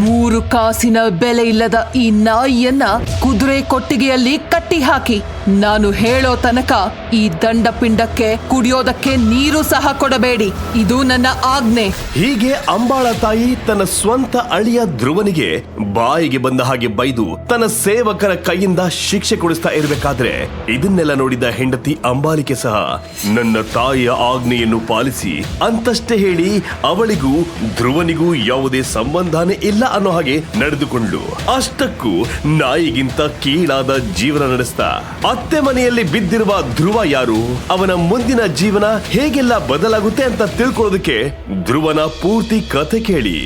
ಮೂರು ಕಾಸಿನ ಬೆಲೆ ಇಲ್ಲದ ಈ ನಾಯಿಯನ್ನ ಕುದುರೆ ಕೊಟ್ಟಿಗೆಯಲ್ಲಿ ಕಟ್ಟಿ ಹಾಕಿ ನಾನು ಹೇಳೋ ತನಕ ಈ ದಂಡಪಿಂಡಕ್ಕೆ ಕುಡಿಯೋದಕ್ಕೆ ನೀರು ಸಹ ಕೊಡಬೇಡಿ. ಇದು ನನ್ನ ಆಜ್ಞೆ. ಹೀಗೆ ಅಂಬಾಳ ತಾಯಿ ತನ್ನ ಸ್ವಂತ ಅಳಿಯ ಧ್ರುವನಿಗೆ ಬಾಯಿಗೆ ಬಂದ ಹಾಗೆ ಬೈದು ತನ್ನ ಸೇವಕರ ಕೈಯಿಂದ ಶಿಕ್ಷೆ ಕೊಡಿಸ್ತಾ ಇರಬೇಕಾದ್ರೆ ಇದನ್ನೆಲ್ಲ ನೋಡಿದ ಹೆಂಡತಿ ಅಂಬಾಲಿಕೆ ಸಹ ನನ್ನ ತಾಯಿಯ ಆಜ್ಞೆಯನ್ನು ಪಾಲಿಸಿ ಅಂತಷ್ಟೇ ಹೇಳಿ ಅವಳಿಗೂ ಧ್ರುವನಿಗೂ ಯಾವುದೇ ಸಂಬಂಧನೇ ಇಲ್ಲ ಅನ್ನೋ ಹಾಗೆ ನಡೆದುಕೊಂಡು ಅಷ್ಟಕ್ಕೂ ನಾಯಿಗಿಂತ ಕೀಳಾದ ಜೀವನ ನಡೆಸ್ತಾ ಅತ್ತೆ ಮನೆಯಲ್ಲಿ ಬಿದ್ದಿರುವ ಧ್ರುವ ಯಾರು? ಅವನ ಮುಂದಿನ ಜೀವನ ಹೇಗೆಲ್ಲ ಬದಲಾಗುತ್ತೆ ಅಂತ ತಿಳ್ಕೊಳ್ಳೋದಕ್ಕೆ ಧ್ರುವನ ಪೂರ್ತಿ ಕಥೆ ಕೇಳಿ.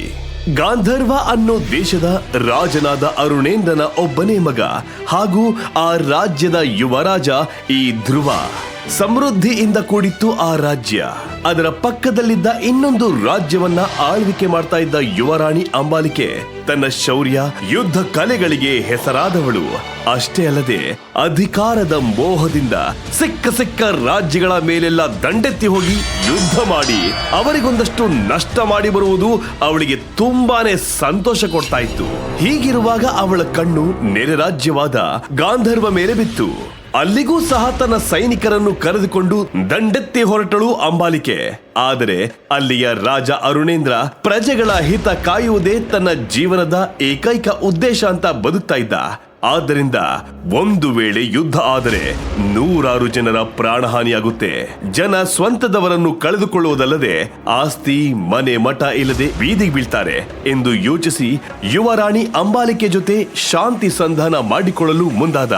ಗಾಂಧರ್ವ ಅನ್ನೋ ದೇಶದ ರಾಜನಾದ ಅರುಣೇಂದ್ರನ ಒಬ್ಬನೇ ಮಗ ಹಾಗೂ ಆ ರಾಜ್ಯದ ಯುವರಾಜ ಈ ಧ್ರುವ. ಸಮೃದ್ಧಿಯಿಂದ ಕೂಡಿತ್ತು ಆ ರಾಜ್ಯ. ಅದರ ಪಕ್ಕದಲ್ಲಿದ್ದ ಇನ್ನೊಂದು ರಾಜ್ಯವನ್ನ ಆಳ್ವಿಕೆ ಮಾಡ್ತಾ ಇದ್ದ ಯುವರಾಣಿ ಅಂಬಾಲಿಕೆ ತನ್ನ ಶೌರ್ಯ, ಯುದ್ಧ ಕಲೆಗಳಿಗೆ ಹೆಸರಾದವಳು. ಅಷ್ಟೇ ಅಲ್ಲದೆ, ಅಧಿಕಾರದ ಮೋಹದಿಂದ ಸಿಕ್ಕ ಸಿಕ್ಕ ರಾಜ್ಯಗಳ ಮೇಲೆಲ್ಲ ದಂಡೆತ್ತಿ ಹೋಗಿ ಯುದ್ಧ ಮಾಡಿ, ಅವರಿಗೊಂದಷ್ಟು ನಷ್ಟ ಮಾಡಿ ಬರುವುದು ಅವಳಿಗೆ ತುಂಬಾನೇ ಸಂತೋಷ ಕೊಡ್ತಾ ಇತ್ತು. ಹೀಗಿರುವಾಗ ಅವಳ ಕಣ್ಣು ನೆರೆ ರಾಜ್ಯವಾದ ಗಾಂಧರ್ವ ಮೇಲೆ ಬಿತ್ತು. ಅಲ್ಲಿಗೂ ಸಹ ತನ್ನ ಸೈನಿಕರನ್ನು ಕರೆದುಕೊಂಡು ದಂಡೆತ್ತಿ ಹೊರಟಳು ಅಂಬಾಲಿಕೆ. ಆದರೆ ಅಲ್ಲಿಯ ರಾಜ ಅರುಣೇಂದ್ರ ಪ್ರಜೆಗಳ ಹಿತ ಕಾಯುವುದೇ ತನ್ನ ಜೀವನದ ಏಕೈಕ ಉದ್ದೇಶ ಅಂತ ಬದುಕ್ತಾ ಇದ್ದ. ಆದ್ದರಿಂದ ಒಂದು ವೇಳೆ ಯುದ್ಧ ಆದರೆ ನೂರಾರು ಜನರ ಪ್ರಾಣಹಾನಿಯಾಗುತ್ತೆ. ಜನ ಸ್ವಂತದವರನ್ನು ಕಳೆದುಕೊಳ್ಳುವುದಲ್ಲದೆ ಆಸ್ತಿ, ಮನೆ, ಮಠ ಇಲ್ಲದೆ ಬೀದಿಗೆ ಬೀಳ್ತಾರೆ ಎಂದು ಯೋಚಿಸಿ ಯುವರಾಣಿ ಅಂಬಾಲಿಕೆ ಜೊತೆ ಶಾಂತಿ ಸಂಧಾನ ಮಾಡಿಕೊಳ್ಳಲು ಮುಂದಾದ.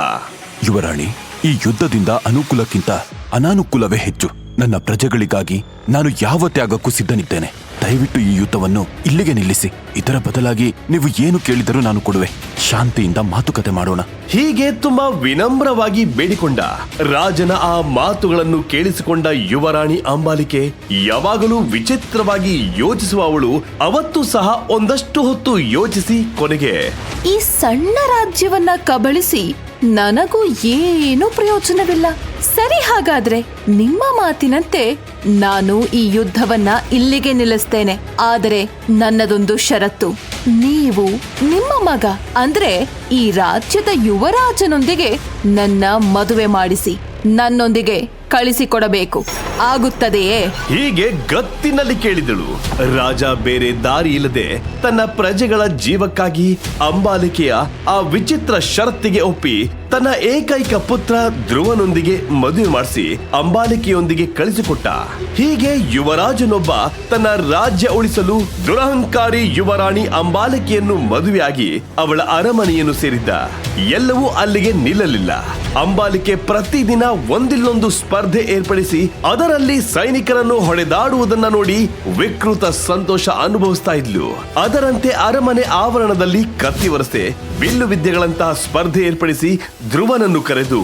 ಯುವರಾಣಿ ಈ ಯುದ್ಧದಿಂದ ಅನುಕೂಲಕ್ಕಿಂತ ಅನಾನುಕೂಲವೇ ಹೆಚ್ಚು. ನನ್ನ ಪ್ರಜೆಗಳಿಗಾಗಿ ನಾನು ಯಾವ ತ್ಯಾಗಕ್ಕೂ ಸಿದ್ಧನಿದ್ದೇನೆ. ದಯವಿಟ್ಟು ಈ ಯುದ್ಧವನ್ನು ಇಲ್ಲಿಗೆ ನಿಲ್ಲಿಸಿ. ಇದರ ಬದಲಾಗಿ ನೀವು ಏನು ಕೇಳಿದರೂ ನಾನು ಕೊಡುವೆ. ಶಾಂತಿಯಿಂದ ಮಾತುಕತೆ ಮಾಡೋಣ. ಹೀಗೆ ತುಂಬಾ ವಿನಮ್ರವಾಗಿ ಬೇಡಿಕೊಂಡ ರಾಜನ ಆ ಮಾತುಗಳನ್ನು ಕೇಳಿಸಿಕೊಂಡ ಯುವರಾಣಿ ಅಂಬಾಲಿಕೆ ಯಾವಾಗಲೂ ವಿಚಿತ್ರವಾಗಿ ಯೋಚಿಸುವ ಅವಳು ಅವತ್ತು ಸಹ ಒಂದಷ್ಟು ಹೊತ್ತು ಯೋಚಿಸಿ ಕೊನೆಗೆ. ಈ ಸಣ್ಣ ರಾಜ್ಯವನ್ನ ಕಬಳಿಸಿ ನನಗೂ ಏನು ಪ್ರಯೋಜನವಿಲ್ಲ. ಸರಿ ಹಾಗಾದ್ರೆ ನಿಮ್ಮ ಮಾತಿನಂತೆ ನಾನು ಈ ಯುದ್ಧವನ್ನ ಇಲ್ಲಿಗೆ ನಿಲ್ಲಿಸ್ತೇನೆ, ಆದರೆ ನನ್ನದೊಂದು ಷರತ್ತು. ನೀವು ನಿಮ್ಮ ಮಗ, ಅಂದ್ರೆ ಈ ರಾಜ್ಯದ ಯುವರಾಜನೊಂದಿಗೆ ನನ್ನ ಮದುವೆ ಮಾಡಿಸಿ, ನನ್ನೊಂದಿಗೆ ಕಳಿಸಿಕೊಡಬೇಕು. ಆಗುತ್ತದೆಯೇ? ಹೀಗೆ ಗತ್ತಿನಲ್ಲಿ ಕೇಳಿದಳು. ರಾಜ ಬೇರೆ ದಾರಿ ಇಲ್ಲದೆ ತನ್ನ ಪ್ರಜೆಗಳ ಜೀವಕ್ಕಾಗಿ ಅಂಬಾಲಿಕೆಯ ಆ ವಿಚಿತ್ರ ಷರತ್ತಿಗೆ ಒಪ್ಪಿ ತನ್ನ ಏಕೈಕ ಪುತ್ರ ಧ್ರುವನೊಂದಿಗೆ ಮದುವೆ ಮಾಡಿಸಿ ಅಂಬಾಲಿಕೆಯೊಂದಿಗೆ ಕಳಿಸಿಕೊಟ್ಟ. ಹೀಗೆ ಯುವರಾಜನೊಬ್ಬ ತನ್ನ ರಾಜ್ಯ ಉಳಿಸಲು ದುರಹಂಕಾರಿ ಯುವರಾಣಿ ಅಂಬಾಲಿಕೆಯನ್ನು ಮದುವೆಯಾಗಿ ಅವಳ ಅರಮನೆಯನ್ನು ಸೇರಿದ್ದ. ಎಲ್ಲವೂ ಅಲ್ಲಿಗೆ ನಿಲ್ಲಲಿಲ್ಲ. ಅಂಬಾಲಿಕೆ ಪ್ರತಿದಿನ ಒಂದಿಲ್ಲೊಂದು ಸ್ಪರ್ಧೆ ಏರ್ಪಡಿಸಿ ಅದರಲ್ಲಿ ಸೈನಿಕರನ್ನು ಹೊಡೆದಾಡುವುದನ್ನ ನೋಡಿ ವಿಕೃತ ಸಂತೋಷ ಅನುಭವಿಸ್ತಾ ಇದ್ಲು. ಅದರಂತೆ ಅರಮನೆ ಆವರಣದಲ್ಲಿ ಕತ್ತಿವರಸೆ, ಬಿಲ್ಲು ವಿದ್ಯೆಗಳಂತಹ ಸ್ಪರ್ಧೆ ಏರ್ಪಡಿಸಿ ಧ್ರುವನನ್ನು ಕರೆದು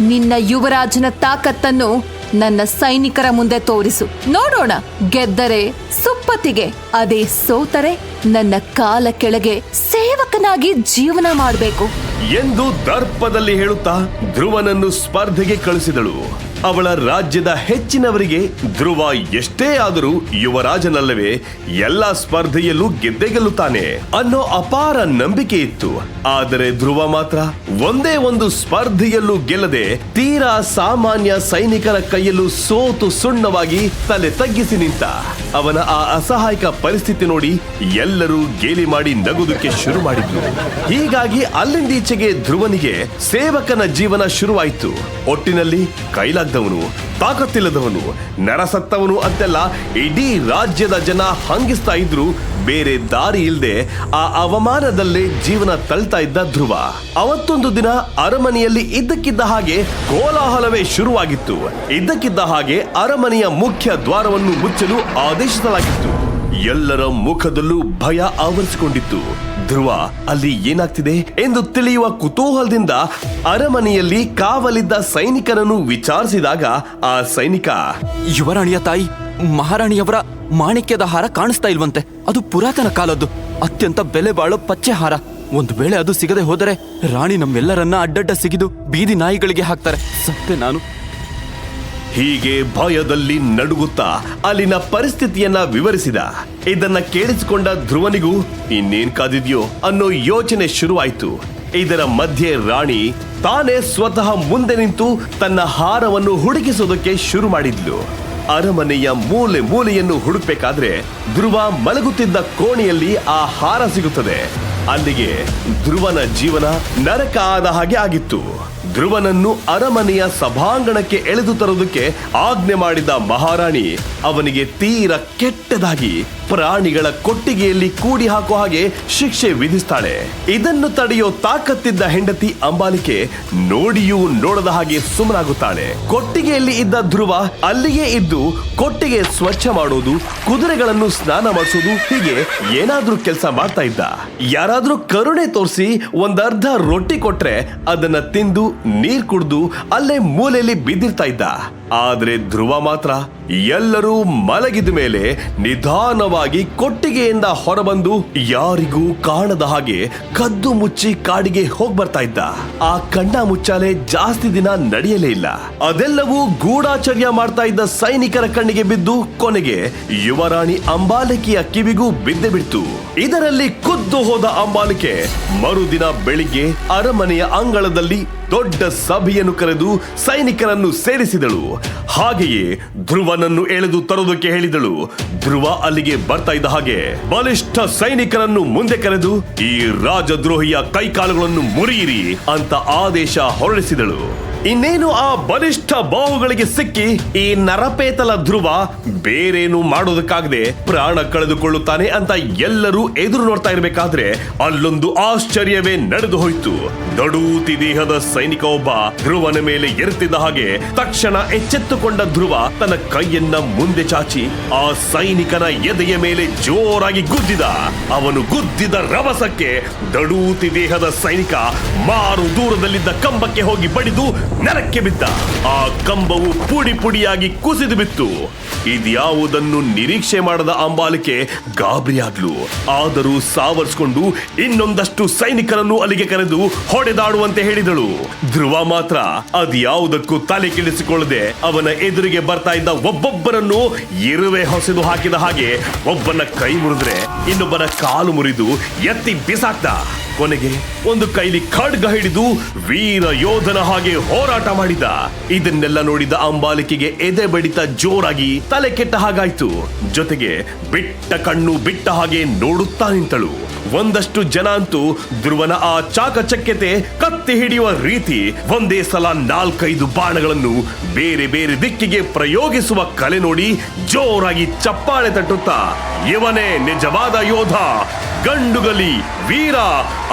ನಿನ್ನ ಯುವರಾಜನ ತಾಕತ್ತನ್ನು ನನ್ನ ಸೈನಿಕರ ಮುಂದೆ ತೋರಿಸು. ನೋಡೋಣ. ಗೆದ್ದರೆ ಸುಪ್ಪತ್ತಿಗೆ, ಅದೇ ಸೋತರೆ ನನ್ನ ಕಾಲ ಕೆಳಗೆ ಸೇವಕನಾಗಿ ಜೀವನ ಮಾಡಬೇಕು. ಎಂದು ದರ್ಪದಲ್ಲಿ ಹೇಳುತ್ತಾ ಧ್ರುವನನ್ನು ಸ್ಪರ್ಧೆಗೆ ಕಳಿಸಿದಳು. ಅವಳ ರಾಜ್ಯದ ಹೆಚ್ಚಿನವರಿಗೆ ಧ್ರುವ ಎಷ್ಟೇ ಆದರೂ ಯುವರಾಜನಲ್ಲವೇ, ಎಲ್ಲ ಸ್ಪರ್ಧೆಯಲ್ಲೂ ಗೆದ್ದೇ ಗೆಲ್ಲುತ್ತಾನೆ ಅನ್ನೋ ಅಪಾರ ನಂಬಿಕೆ ಇತ್ತು. ಆದರೆ ಧ್ರುವ ಮಾತ್ರ ಒಂದೇ ಒಂದು ಸ್ಪರ್ಧೆಯಲ್ಲೂ ಗೆಲ್ಲದೆ ತೀರಾ ಸಾಮಾನ್ಯ ಸೈನಿಕರ ಕೈಯಲ್ಲೂ ಸೋತು ಸುಣ್ಣವಾಗಿ ತಲೆ ತಗ್ಗಿಸಿ ನಿಂತ. ಅವನ ಆ ಅಸಹಾಯಕ ಪರಿಸ್ಥಿತಿ ನೋಡಿ ಎಲ್ಲರೂ ಗೇಲಿ ಮಾಡಿ ನಗುವುದಕ್ಕೆ ಶುರು ಮಾಡಿದ್ರು. ಹೀಗಾಗಿ ಅಲ್ಲಿಂದೀಚೆಗೆ ಧ್ರುವನಿಗೆ ಸೇವಕನ ಜೀವನ ಶುರುವಾಯಿತು. ಒಟ್ಟಿನಲ್ಲಿ ಕೈಲಾಗ್ದವನು, ತಾಕತ್ತಿಲ್ಲದವನು, ನರಸತ್ತವನು ಅಂತೆಲ್ಲ ಇಡೀ ರಾಜ್ಯದ ಜನ ಹಂಗಿಸ್ತಾ ಇದ್ರು. ಬೇರೆ ದಾರಿ ಇಲ್ಲದೆ ಆ ಅವಮಾನದಲ್ಲೇ ಜೀವನ ತಳ್ತಾ ಇದ್ದ ಧ್ರುವ. ಅವತ್ತೊಂದು ದಿನ ಅರಮನೆಯಲ್ಲಿ ಇದ್ದಕ್ಕಿದ್ದ ಹಾಗೆ ಕೋಲಾಹಲವೇ ಶುರುವಾಗಿತ್ತು. ಇದ್ದಕ್ಕಿದ್ದ ಹಾಗೆ ಅರಮನೆಯ ಮುಖ್ಯ ದ್ವಾರವನ್ನು ಮುಚ್ಚಲು ಆದೇಶಿಸಲಾಗಿತ್ತು. ಎಲ್ಲರ ಮುಖದಲ್ಲೂ ಭಯ ಆವರಿಸಿಕೊಂಡಿತ್ತು. ಧ್ರುವ, ಅಲ್ಲಿ ಏನಾಗ್ತಿದೆ ಎಂದು ತಿಳಿಯುವ ಕುತೂಹಲದಿಂದ ಅರಮನೆಯಲ್ಲಿ ಕಾವಲಿದ್ದ ಸೈನಿಕರನ್ನು ವಿಚಾರಿಸಿದಾಗ ಆ ಸೈನಿಕ, ಯುವರಾಣಿಯ ತಾಯಿ ಮಹಾರಾಣಿಯವರ ಮಾಣಿಕ್ಯದ ಹಾರ ಕಾಣಿಸ್ತಾ ಇಲ್ವಂತೆ. ಅದು ಪುರಾತನ ಕಾಲದ್ದು. ಅತ್ಯಂತ ಬೆಲೆ ಬಾಳೋ ಪಚ್ಚೆ ಹಾರ. ಒಂದು ವೇಳೆ ಅದು ಸಿಗದೆ ಹೋದರೆ ರಾಣಿ ನಮ್ಮೆಲ್ಲರನ್ನ ಅಡ್ಡಡ್ಡ ಸಿಗಿದು ಬೀದಿ ನಾಯಿಗಳಿಗೆ ಹಾಕ್ತಾರೆ. ಸತ್ತೆ ನಾನು. ಹೀಗೆ ಭಯದಲ್ಲಿ ನಡುಗುತ್ತಾ ಅಲ್ಲಿನ ಪರಿಸ್ಥಿತಿಯನ್ನ ವಿವರಿಸಿದ. ಇದನ್ನ ಕೇಳಿಸಿಕೊಂಡ ಧ್ರುವನಿಗೂ ಇನ್ನೇನ್ ಕಾದಿದ್ಯೋ ಅನ್ನೋ ಯೋಚನೆ ಶುರುವಾಯಿತು. ಇದರ ಮಧ್ಯೆ ರಾಣಿ ತಾನೇ ಸ್ವತಃ ಮುಂದೆ ನಿಂತು ತನ್ನ ಹಾರವನ್ನು ಹುಡುಕಿಸೋದಕ್ಕೆ ಶುರು ಮಾಡಿದ್ಲು. ಅರಮನೆಯ ಮೂಲೆ ಮೂಲೆಯನ್ನು ಹುಡುಕ್ಬೇಕಾದ್ರೆ ಧ್ರುವ ಮಲಗುತ್ತಿದ್ದ ಕೋಣೆಯಲ್ಲಿ ಆ ಹಾರ ಸಿಗುತ್ತದೆ. ಅಲ್ಲಿಗೆ ಧ್ರುವನ ಜೀವನ ನರಕ ಆದ ಹಾಗೆ ಆಗಿತ್ತು. ಧ್ರುವನನ್ನು ಅರಮನೆಯ ಸಭಾಂಗಣಕ್ಕೆ ಎಳೆದು ತರುವುದಕ್ಕೆ ಆಜ್ಞೆ ಮಾಡಿದ ಮಹಾರಾಣಿ ಅವನಿಗೆ ತೀರ ಕೆಟ್ಟದಾಗಿ ಪ್ರಾಣಿಗಳ ಕೊಟ್ಟಿಗೆಯಲ್ಲಿ ಕೂಡಿ ಹಾಕೋ ಹಾಗೆ ಶಿಕ್ಷೆ ವಿಧಿಸ್ತಾಳೆ. ಇದನ್ನು ತಡೆಯೋ ತಾಕತ್ತಿದ್ದ ಹೆಂಡತಿ ಅಂಬಾಲಿಕೆ ನೋಡಿಯೂ ನೋಡದ ಹಾಗೆ ಸುಮ್ಮನಾಗುತ್ತಾಳೆ. ಕೊಟ್ಟಿಗೆಯಲ್ಲಿ ಇದ್ದ ಧ್ರುವ ಅಲ್ಲಿಯೇ ಇದ್ದು ಕೊಟ್ಟಿಗೆ ಸ್ವಚ್ಛ ಮಾಡೋದು, ಕುದುರೆಗಳನ್ನು ಸ್ನಾನ ಮಾಡಿಸೋದು, ಹೀಗೆ ಏನಾದ್ರೂ ಕೆಲಸ ಮಾಡ್ತಾ ಇದ್ದ. ಯಾರಾದ್ರೂ ಕರುಣೆ ತೋರಿಸಿ ಒಂದರ್ಧ ರೊಟ್ಟಿ ಕೊಟ್ರೆ ಅದನ್ನ ತಿಂದು, ನೀರ್ ಕುಡ್ದು, ಅಲ್ಲೇ ಮೂಲೆಯಲ್ಲಿ ಬಿದ್ದಿರ್ತಾ ಇದ್ದ. ಆದ್ರೆ ಧ್ರುವ ಮಾತ್ರ ಎಲ್ಲರೂ ಮಲಗಿದ ಮೇಲೆ ನಿಧಾನವಾಗಿ ಕೊಟ್ಟಿಗೆಯಿಂದ ಹೊರಬಂದು ಯಾರಿಗೂ ಕಾಣದ ಹಾಗೆ ಕದ್ದು ಮುಚ್ಚಿ ಕಾಡಿಗೆ ಹೋಗ್ ಬರ್ತಾ ಇದ್ದ. ಆ ಕಣ್ಣ ಮುಚ್ಚಾಲೆ ಜಾಸ್ತಿ ದಿನ ನಡೆಯಲೇ ಇಲ್ಲ. ಅದೆಲ್ಲವೂ ಗೂಢಾಚರ್ಯ ಮಾಡ್ತಾ ಇದ್ದ ಸೈನಿಕರ ಕಣ್ಣಿಗೆ ಬಿದ್ದು ಕೊನೆಗೆ ಯುವರಾಣಿ ಅಂಬಾಲಿಕೆಯ ಕಿವಿಗೂ ಬಿದ್ದೆ ಬಿಡ್ತು. ಇದರಲ್ಲಿ ಕುದ್ದು ಹೋದ ಅಂಬಾಲಿಕೆ ಮರುದಿನ ಬೆಳಿಗ್ಗೆ ಅರಮನೆಯ ಅಂಗಳದಲ್ಲಿ ದೊಡ್ಡ ಸಭೆಯನ್ನು ಕರೆದು ಸೈನಿಕರನ್ನು ಸೇರಿಸಿದಳು. ಹಾಗೆಯೇ ಧ್ರುವನನ್ನು ಎಳೆದು ತರೋದಕ್ಕೆ ಹೇಳಿದಳು. ಧ್ರುವ ಅಲ್ಲಿಗೆ ಬರ್ತಾ ಇದ್ದ ಹಾಗೆ ಬಲಿಷ್ಠ ಸೈನಿಕರನ್ನು ಮುಂದೆ ಕರೆದು, ಈ ರಾಜದ್ರೋಹಿಯ ಕೈಕಾಲುಗಳನ್ನು ಮುರಿಯಿರಿ ಅಂತ ಆದೇಶ ಹೊರಡಿಸಿದಳು. ಇನ್ನೇನು ಆ ಬಲಿಷ್ಠ ಬಾಹುಗಳಿಗೆ ಸಿಕ್ಕಿ ಈ ನರಪೇತಲ ಧ್ರುವ ಬೇರೇನು ಮಾಡೋದಕ್ಕಾಗದೆ ಪ್ರಾಣ ಕಳೆದುಕೊಳ್ಳುತ್ತಾನೆ ಅಂತ ಎಲ್ಲರೂ ಎದುರು ನೋಡ್ತಾ ಇರಬೇಕಾದ್ರೆ ಅಲ್ಲೊಂದು ಆಶ್ಚರ್ಯವೇ ನಡೆದು ಹೋಯ್ತು. ದಡೂತಿ ದೇಹದ ಸೈನಿಕ ಒಬ್ಬ ಧ್ರುವನ ಮೇಲೆ ಎರುತ್ತಿದ್ದ ಹಾಗೆ ತಕ್ಷಣ ಎಚ್ಚೆತ್ತುಕೊಂಡ ಧ್ರುವ ತನ್ನ ಕೈಯನ್ನ ಮುಂದೆ ಚಾಚಿ ಆ ಸೈನಿಕನ ಎದೆಯ ಮೇಲೆ ಜೋರಾಗಿ ಗುದ್ದಿದ. ಅವನು ಗುದ್ದಿದ ರವಸಕ್ಕೆ ದಡೂತಿ ದೇಹದ ಸೈನಿಕ ಮಾರು ದೂರದಲ್ಲಿದ್ದ ಕಂಬಕ್ಕೆ ಹೋಗಿ ಬಡಿದು ನೆಲಕ್ಕೆ ಬಿದ್ದ. ಆ ಕಂಬವು ಪುಡಿ ಪುಡಿಯಾಗಿ ಕುಸಿದು ಬಿತ್ತು. ಇದ್ಯಾವುದನ್ನು ನಿರೀಕ್ಷೆ ಮಾಡದ ಅಂಬಾಲಿಕೆ ಗಾಬರಿಯಾಗ್ಲು ಆದರೂ ಸಾವರ್ಸ್ಕೊಂಡು ಇನ್ನೊಂದಷ್ಟು ಸೈನಿಕರನ್ನು ಅಲ್ಲಿಗೆ ಕರೆದು ಹೊಡೆದಾಡುವಂತೆ ಹೇಳಿದಳು. ಧ್ರುವ ಮಾತ್ರ ಅದ್ಯಾವುದಕ್ಕೂ ತಲೆ ಕೆಡಿಸಿಕೊಳ್ಳದೆ ಅವನ ಎದುರಿಗೆ ಬರ್ತಾ ಇದ್ದ ಒಬ್ಬೊಬ್ಬರನ್ನು ಇರುವೆ ಹೊಸೆದು ಹಾಕಿದ ಹಾಗೆ ಒಬ್ಬನ ಕೈ ಮುರಿದ್ರೆ ಇನ್ನೊಬ್ಬನ ಕಾಲು ಮುರಿದು ಎತ್ತಿ ಬಿಸಾಕ್ತ ಕೊನೆಗೆ ಒಂದು ಕೈಲಿ ಖಡ್ಗ ಹಿಡಿದು ವೀರ ಯೋಧನ ಹಾಗೆ ಹೋರಾಟ ಮಾಡಿದ. ಇದನ್ನೆಲ್ಲ ನೋಡಿದ ಅಂಬಾಲಿಕೆಗೆ ಎದೆ ಬಡಿತ ಜೋರಾಗಿ ತಲೆ ಕೆಟ್ಟ ಹಾಗಾಯ್ತು. ಜೊತೆಗೆ ಬಿಟ್ಟ ಕಣ್ಣು ಬಿಟ್ಟ ಹಾಗೆ ನೋಡುತ್ತಾ ನಿಂತಳು. ಒಂದಷ್ಟು ಜನ ಅಂತೂ ಧ್ರುವನ ಆ ಚಾಕಚಕ್ಯತೆ ಕತ್ತಿ ಹಿಡಿಯುವ ರೀತಿ ಒಂದೇ ಸಲ ನಾಲ್ಕೈದು ಬಾಣಗಳನ್ನು ಬೇರೆ ಬೇರೆ ದಿಕ್ಕಿಗೆ ಪ್ರಯೋಗಿಸುವ ಕಲೆ ನೋಡಿ ಜೋರಾಗಿ ಚಪ್ಪಾಳೆ ತಟ್ಟುತ್ತಾ, ಇವನೇ ನಿಜವಾದ ಯೋಧ ಗಂಡುಗಲಿ ವೀರ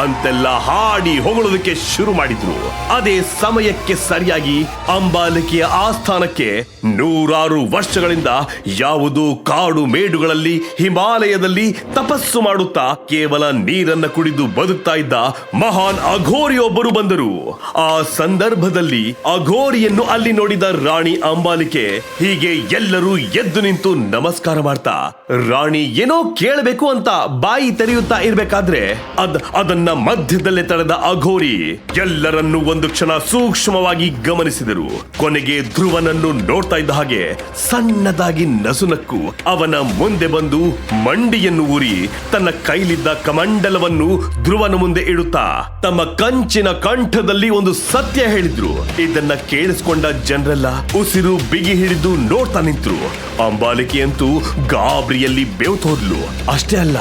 ಅಂತೆಲ್ಲ ಹಾಡಿ ಹೊಗಳೋದಕ್ಕೆ ಶುರು ಮಾಡಿದ್ರು. ಅದೇ ಸಮಯಕ್ಕೆ ಸರಿಯಾಗಿ ಅಂಬಾಲಿಕೆಯ ಆಸ್ಥಾನಕ್ಕೆ ನೂರಾರು ವರ್ಷಗಳಿಂದ ಯಾವುದು ಕಾಡು ಮೇಡುಗಳಲ್ಲಿ ಹಿಮಾಲಯದಲ್ಲಿ ತಪಸ್ಸು ಮಾಡುತ್ತಾ ಕೇವಲ ನೀರನ್ನ ಕುಡಿದು ಬದುಕ್ತಾ ಇದ್ದ ಮಹಾನ್ ಅಘೋರಿಯೊಬ್ಬರು ಬಂದರು. ಆ ಸಂದರ್ಭದಲ್ಲಿ ಅಘೋರಿಯನ್ನು ಅಲ್ಲಿ ನೋಡಿದ ರಾಣಿ ಅಂಬಾಲಿಕೆ ಹೀಗೆ ಎಲ್ಲರೂ ಎದ್ದು ನಿಂತು ನಮಸ್ಕಾರ ಮಾಡ್ತಾ, ರಾಣಿ, ಏನೋ ಕೇಳಬೇಕು ಅಂತ ಬಾಯಿ ತೆರೆಯುತ್ತಾ ಇರ್ಬೇಕಾದ್ರೆ ಅದ್ ಅದನ್ನ ಮಧ್ಯದಲ್ಲೇ ತಡೆದ ಅಘೋರಿ ಎಲ್ಲರನ್ನೂ ಒಂದು ಕ್ಷಣ ಸೂಕ್ಷ್ಮವಾಗಿ ಗಮನಿಸಿದರು. ಕೊನೆಗೆ ಧ್ರುವನನ್ನು ನೋಡ್ತಾ ಇದ್ದ ಹಾಗೆ ಸಣ್ಣದಾಗಿ ನಸುನಕ್ಕು ಅವನ ಮುಂದೆ ಬಂದು ಮಂಡಿಯನ್ನು ಊರಿ ತನ್ನ ಕೈಲಿದ್ದ ಕಮಂಡಲವನ್ನು ಧ್ರುವನ ಮುಂದೆ ಇಡುತ್ತಾ ತಮ್ಮ ಕಂಚಿನ ಕಂಠದಲ್ಲಿ ಒಂದು ಸತ್ಯ ಹೇಳಿದ್ರು. ಇದನ್ನ ಕೇಳಿಸ್ಕೊಂಡ ಜನರೆಲ್ಲ ಉಸಿರು ಬಿಗಿ ಹಿಡಿದು ನೋಡ್ತಾ ನಿಂತ್ರು. ಅಂಬಾಲಿಕೆಯಂತೂ ಗಾಬರಿಯಲ್ಲಿ ಬೆವ್ತೋದ್ಲು. ಅಷ್ಟೇ ಅಲ್ಲ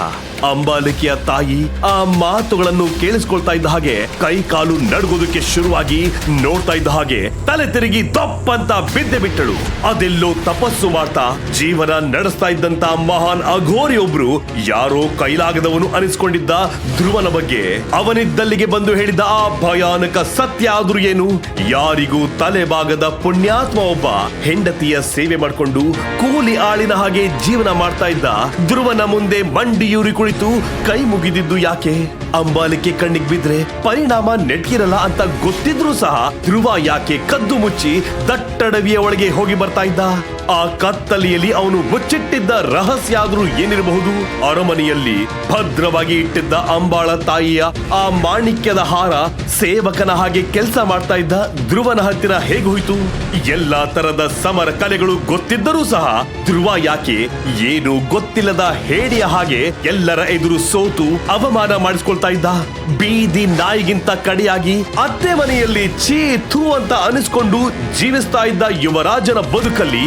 ಅಂಬಾಲಿಕೆಯ ತಾಯಿ ಆ ಮಾತುಗಳನ್ನು ಕೇಳಿಸ್ಕೊಳ್ತಾ ಇದ್ದ ಹಾಗೆ ಕೈ ಕಾಲು ನಡುಗೋದಕ್ಕೆ ಶುರುವಾಗಿ ನೋಡ್ತಾ ಇದ್ದ ಹಾಗೆ ತಲೆ ತಿರುಗಿ ದಪ್ಪಂತ ಬಿದ್ದೆ ಬಿಟ್ಟಳು. ಅದೆಲ್ಲೋ ತಪಸ್ಸು ಮಾಡ್ತಾ ಜೀವನ ನಡೆಸ್ತಾ ಇದ್ದಂತ ಮಹಾನ್ ಅಘೋರಿಯೊಬ್ರು ಯಾರೋ ಕೈಲಾಗದವನು ಅನಿಸ್ಕೊಂಡಿದ್ದ ಧ್ರುವನ ಬಗ್ಗೆ. ಅವನಿದ್ದಲ್ಲಿಗೆ ಬಂದು ಹೇಳಿದ ಆ ಭಯಾನಕ ಸತ್ಯ ಆದ್ರೂ ಏನು? ಯಾರಿಗೂ ತಲೆಬಾಗದ ಪುಣ್ಯಾತ್ಮ ಒಬ್ಬ ಹೆಂಡತಿಯ ಸೇವೆ ಮಾಡಿಕೊಂಡು ಕೂಲಿ ಆಳಿನ ಹಾಗೆ ಜೀವನ ಮಾಡ್ತಾ ಇದ್ದ ಧ್ರುವನ ಮುಂದೆ ಮಂಡಿಯೂರಿ ಕುಳಿತು ಕೈ ಮುಗಿದಿದ್ದು ಯಾಕೆ? ಅಂಬಾಲಿಕೆ ಕಣ್ಣಿಗೆ ಬಿದ್ರೆ ಪರಿಣಾಮ ನೆಟ್ಗಿರಲ್ಲ ಅಂತ ಗೊತ್ತಿದ್ರೂ ಸಹ ಧ್ರುವ ಯಾಕೆ ಕದ್ದು ಮುಚ್ಚಿ ದಟ್ಟಡವಿಯ ಒಳಗೆ ಹೋಗಿ ಬರ್ತಾ ಇದ್ದ? ಆ ಕತ್ತಲೆಯಲ್ಲಿ ಅವನು ಮುಚ್ಚಿಟ್ಟಿದ್ದ ರಹಸ್ಯ ಆದ್ರೂ ಏನಿರಬಹುದು? ಅರಮನೆಯಲ್ಲಿ ಭದ್ರವಾಗಿ ಇಟ್ಟಿದ್ದ ಅಂಬಾಳ ತಾಯಿಯ ಆ ಮಾಣಿಕ್ಯದ ಹಾರ ಸೇವಕನ ಹಾಗೆ ಕೆಲಸ ಮಾಡ್ತಾ ಇದ್ದ ಧ್ರುವನ ಹತ್ತಿರ ಹೇಗೆ ಹೋಯ್ತು? ಎಲ್ಲಾ ತರದ ಸಮರ ಕಲೆಗಳು ಗೊತ್ತಿದ್ದರೂ ಸಹ ಧ್ರುವ ಯಾಕೆ ಏನು ಗೊತ್ತಿಲ್ಲದ ಹೇಡಿಯ ಹಾಗೆ ಎಲ್ಲರ ಎದುರು ಸೋತು ಅವಮಾನ ಮಾಡಿಸ್ಕೊಳ್ತಾ ಇದ್ದ. ಬೀದಿ ನಾಯಿಗಿಂತ ಕಡಿಯಾಗಿ ಅತ್ತೆ ಮನೆಯಲ್ಲಿ ಛೀ ಥೂ ಅಂತ ಅನಿಸ್ಕೊಂಡು ಜೀವಿಸ್ತಾ ಇದ್ದ ಯುವರಾಜನ ಬದುಕಲ್ಲಿ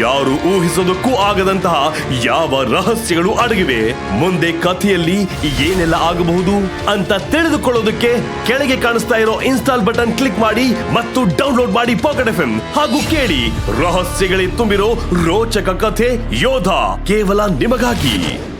ಯಾರು ಊಹಿಸೋದಕ್ಕೂ ಆಗದಂತಹ ಯಾವ ರಹಸ್ಯಗಳು ಅಡಗಿವೆ. ಮುಂದೆ ಕಥೆಯಲ್ಲಿ ಏನೆಲ್ಲ ಆಗಬಹುದು ಅಂತ ತಿಳಿದುಕೊಳ್ಳೋದಕ್ಕೆ ಕೆಳಗೆ ಕಾಣಿಸ್ತಾ ಇರೋ ಇನ್ಸ್ಟಾಲ್ ಬಟನ್ ಕ್ಲಿಕ್ ಮಾಡಿ ಮತ್ತು ಡೌನ್ಲೋಡ್ ಮಾಡಿ ಪಾಕೆಟ್ ಎಫ್ ಹಾಗೂ ಕೇಳಿ. ರಹಸ್ಯಗಳೇ ತುಂಬಿರೋ ರೋಚಕ ಕಥೆ ಯೋಧ ಕೇವಲ ನಿಮಗಾಗಿ.